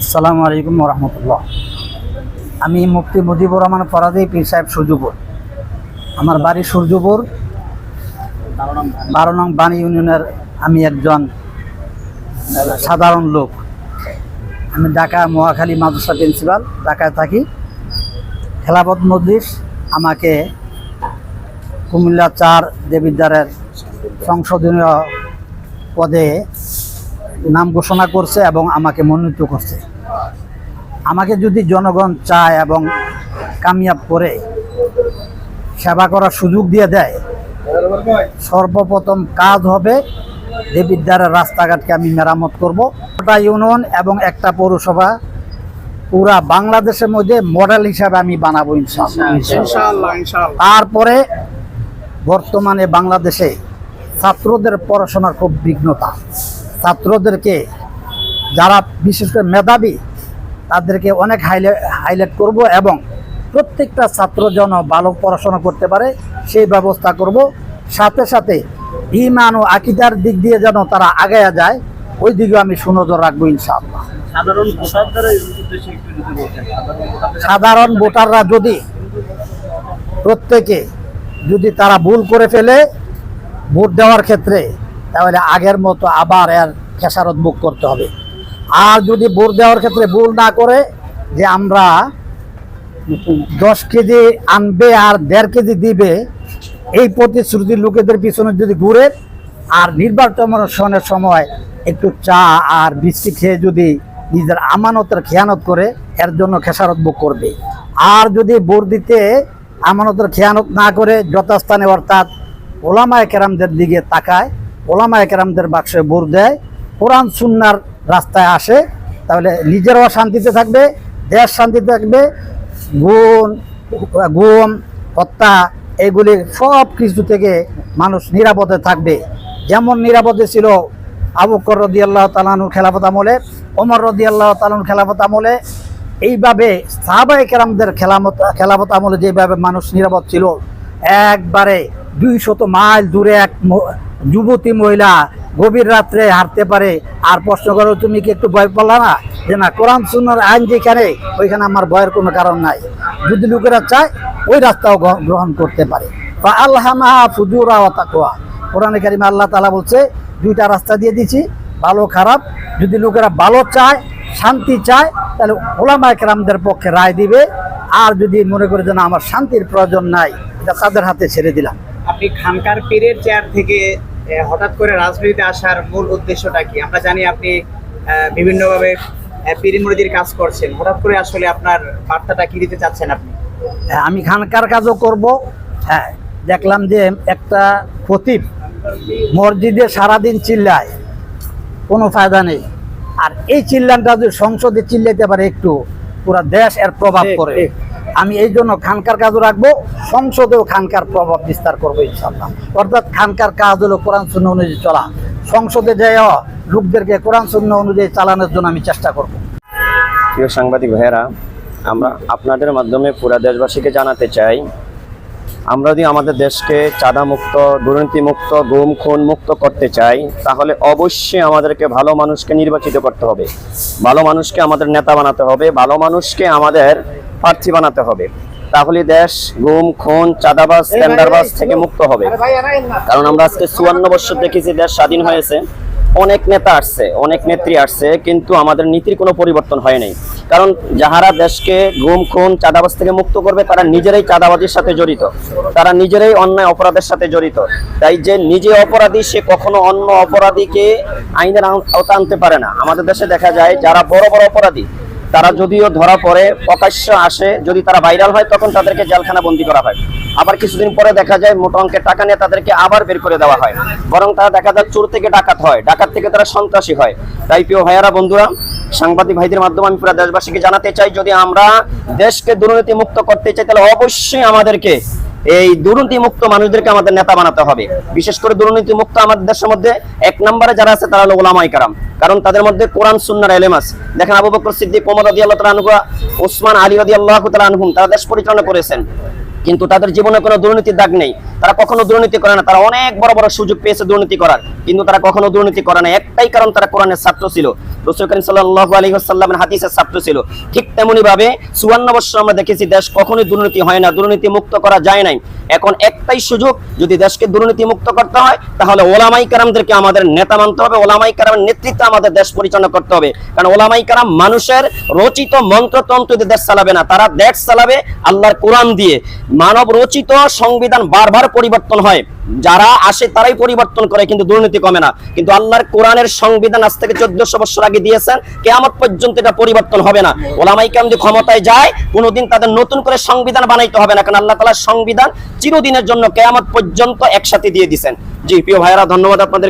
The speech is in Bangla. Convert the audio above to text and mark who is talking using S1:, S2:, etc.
S1: আসসালামু আলাইকুম রহমতুল্লাহ। আমি মুফতি মুজিবুর রহমান ফরাদি পীর সাহেব সূর্যপুর। আমার বাড়ি সূর্যপুর, বারো নং বাণী ইউনিয়নের আমি একজন সাধারণ লোক। আমি ঢাকা মহাখালী মাদ্রাসা প্রিন্সিপাল, ঢাকায় থাকি। খেলাপথ মজলিস আমাকে কুমিল্লা চার দেবিদ্বারের সংশোধনীয় পদে নাম ঘোষণা করছে এবং আমাকে মনোনীত করছে। আমাকে যদি জনগণ চায় এবং কামিয়াব করে সেবা করার সুযোগ দিয়ে দেয় সর্বপ্রথম কাজ হবে দেবিদ্বারের রাস্তাঘাটকে আমি মেরামত করব। ওটা ইউনিয়ন এবং একটা পৌরসভা পুরা বাংলাদেশের মধ্যে মডেল হিসাবে আমি বানাবো তারপরে বর্তমানে বাংলাদেশে ছাত্রদের পড়াশোনার খুব বিঘ্নতা। ছাত্রদেরকে যারা বিশেষ করে মেধাবী তাদেরকে অনেক হাইলাইট হাইলাইট করব এবং প্রত্যেকটা ছাত্র যেন ভালো পড়াশোনা করতে পারে সেই ব্যবস্থা করব। সাথে সাথে ইমান ও আকিদার দিক দিয়ে যেন তারা আগায়া যায় ওই দিকে আমি সুনজর রাখব ইনশাআল্লাহ।
S2: সাধারণ
S1: ভোটাররা যদি প্রত্যেকে যদি তারা ভুল করে ফেলে ভোট দেওয়ার ক্ষেত্রে তাহলে আগের মতো আবার এর খেসারত বুক করতে হবে। আর যদি ভোট দেওয়ার ক্ষেত্রে ভুল না করে যে আমরা দশ কেজি আনবে আর দেড় কেজি দিবে, এই প্রতিশ্রুতি লোকেদের পিছনে যদি ঘুরে আর নির্বাচনের সময় একটু চা আর বৃষ্টি খেয়ে যদি নিজের আমানতের খেয়ানত করে, এর জন্য খেসারত বুক করবে। আর যদি ভোট দিতে আমানতের খেয়ানত না করে, যথাস্থানে অর্থাৎ ওলামায় কেরামদের দিকে তাকায়, ওলামায় কেরামদের বাক্সে ভোট দেয়, কোরআন, সুন্নার রাস্তায় আসে, তাহলে নিজেরাও শান্তিতে থাকবে, দেশ শান্তিতে থাকবে, গুণ, গুম, হত্যা, এগুলি সব কিছু থেকে মানুষ নিরাপদে থাকবে। যেমন নিরাপদে ছিল আবু বকর রদি আল্লাহ তালানুর খেলাফত আমলে, ওমর রদি আল্লাহ তালানুর খেলাফত আমলে, এইভাবে সাহাবাই কেরামদের খেলামত, খেলাফত আমলে যেভাবে মানুষ নিরাপদ ছিল, একবারে দুই শত মাইল দূরে এক যুবতী মহিলা গভীর রাত্রে হাঁটতে পারে। আর প্রশ্ন করো, তুমি কি একটু ভয় পালা না? যে না, কোরআন, সুন্নার আইন যেখানে, ওইখানে আমার ভয়ের কোনো কারণ নাই। যদি লোকেরা চায়, ওই রাস্তাও গ্রহণ করতে পারে। বা আল্লাহ ফুজুরা তাকোয়া কোরআন কারিমে আল্লাহ তালা বলছে, দুইটা রাস্তা দিয়ে দিছি, ভালো, খারাপ। যদি লোকেরা ভালো চায়, শান্তি চায়, তাহলে ওলামা কেরামদের পক্ষে রায় দিবে। আর যদি মনে করে যে না, আমার শান্তির প্রয়োজন নাই, এটা তাদের হাতে ছেড়ে দিলাম।
S2: আপনি খানকার পীরের চেয়ার থেকে হঠাৎ করে রাজনীতিতে আসার মূল উদ্দেশ্যটা কি? আমরা জানি আপনি বিভিন্নভাবে আহ, পীর মুরিদির কাজ করছেন। হঠাৎ করে আসলে আপনার বার্তাটা কি দিতে চাচ্ছেন আপনি?
S1: হ্যাঁ, আমি খানকার কাজও করব। হ্যাঁ দেখলাম যে একটা খতিব মসজিদে সারাদিন চিল্লায়। কোনো ফায়দা নেই। আর এই চিল্লানটা যদি সংসদে চিল্লাইতে পারে একটু পুরা দেশ এর প্রভাব পড়ে। আমি এই জন্য খানকার কাজও রাখব, সংসদেও খানকার প্রভাব বিস্তার করব ইনশাল্লাহ অর্থাৎ খানকার কাজ হলো কোরআন শূন্য অনুযায়ী চলা। সংসদে যাইও লোকদেরকে কোরআন শূন্য অনুযায়ী চালানোর জন্য আমি চেষ্টা করব।
S3: প্রিয় সাংবাদিক ভাইয়েরা, আমরা আপনাদের মাধ্যমে পুরা দেশবাসীকে জানাতে চাই, আমরা যদি আমাদের দেশকে চাঁদা মুক্ত দুর্নীতি মুক্ত গুম খুন মুক্ত করতে চাই, তাহলে অবশ্যই আমাদেরকে ভালো মানুষকে নির্বাচিত করতে হবে। ভালো মানুষকে আমাদের নেতা বানাতে হবে, ভালো মানুষকে আমাদের প্রার্থী বানাতে হবে। তাহলে দেশ গুম খুন চাঁদাবাজ টেন্ডারবাজ থেকে মুক্ত হবে। কারণ আমরা আজকে চুয়ান্ন বছর দেখেছি দেশ স্বাধীন হয়েছে। অনেক নেতা আসছে অনেক নেত্রী আসছে কিন্তু আমাদের নীতির কোনো পরিবর্তন হয় নাই। কারণ যাহারা দেশকে গুম খুন চাঁদাবাজ থেকে মুক্ত করবে তারা নিজেরাই চাঁদাবাজির সাথে জড়িত। তারা নিজেরাই অন্যায় অপরাধের সাথে জড়িত। তাই যে নিজে অপরাধী সে কখনো অন্য অপরাধীকে আইনের আওতা আনতে পারে না। আমাদের দেশে দেখা যায় যারা বড় বড় অপরাধী তারা যদিও ধরা পড়ে প্রকাশ্য আসে, যদি তারা ভাইরাল হয়, তখন তাদেরকে জেলখানা বন্দি করা হয়। আবার কিছুদিন পরে দেখা যায়, মোটা অঙ্কের টাকা নিয়ে তাদেরকে আবার বের করে দেওয়া হয়। বরং তারা দেখা যায়, চোর থেকে ডাকাত হয়। ডাকাত থেকে তারা সন্ত্রাসী হয়। তাই প্রিয় ভাইয়ারা, বন্ধুরা, সাংবাদিক ভাইদের মাধ্যমে আমি পুরো দেশবাসীকে জানাতে চাই, যদি আমরা দেশকে দুর্নীতি মুক্ত করতে চাই, তাহলে অবশ্যই আমাদেরকে এই দুর্নীতি মুক্ত মানুষদেরকে আমাদের নেতা বানাতে হবে। বিশেষ করে দুর্নীতি মুক্ত আমাদের দেশের মধ্যে এক নম্বরে যারা আছে তারা হলো ওলামাই কারাম। কারণ তাদের মধ্যে কোরআন, সুন্নার এলেম আছে। দেখেন আবু বকর সিদ্দিক, ওমর রাদিয়াল্লাহু তাআলা আনহু, ওসমান আলী রাদিয়াল্লাহু তাআলা আনহুম, তারা দেশ পরিচালনা করেছেন। কিন্তু তাদের জীবনে কোনো দুর্নীতির দাগ নেই। তারা কখনো দুর্নীতি করে না। তারা অনেক বড় বড় সুযোগ পেয়েছে দুর্নীতি করার। কিন্তু তারা কখনো দুর্নীতি করে না। একটাই কারণ তারা কোরআনের ছাত্র ছিল। রসুল করিম সাল্লাল্লাহু আলাইহি ওয়াসাল্লামের হাদিসের ছাত্র ছিল। ঠিক তেমনি ভাবে চুয়ান্ন বছর আমরা দেখেছি, দেশ কখনোই দুর্নীতি হয় না, দুর্নীতি মুক্ত করা যায় নাই। এখন একটাই সুযোগ, যদি দেশকে দুর্নীতি মুক্ত করতে হয়, তাহলে ওলামাই কারামদেরকে আমাদের নেতা মানতে হবে, ওলামাই কারামের নেতৃত্বে আমাদের দেশ পরিচালনা করতে হবে। কারণ ওলামাই কারাম মানুষের রচিত মন্ত্রতন্ত্র দিয়ে দেশ চালাবে না, তারা দেশ চালাবে আল্লাহর কোরআন দিয়ে। মানব রচিত সংবিধান বারবার পরিবর্তন হয়। যারা আসে তারাই পরিবর্তন করে, কিন্তু দুর্নীতি কমে না। কিন্তু আল্লাহর কোরআনের সংবিধান আজ থেকে চোদ্দশো বছর আগে দিয়েছেন, কেয়ামত পর্যন্ত এটা পরিবর্তন হবে না। ওলামাই কাম যদি ক্ষমতায় যায়, কোনোদিন তাদের নতুন করে সংবিধান বানাইতে হবে না, কারণ আল্লাহ তালার সংবিধান চিরদিনের জন্য কেয়ামত পর্যন্ত একসাথে দিয়ে দিছেন জি, প্রিয় ভাইয়েরা, ধন্যবাদ আপনাদের।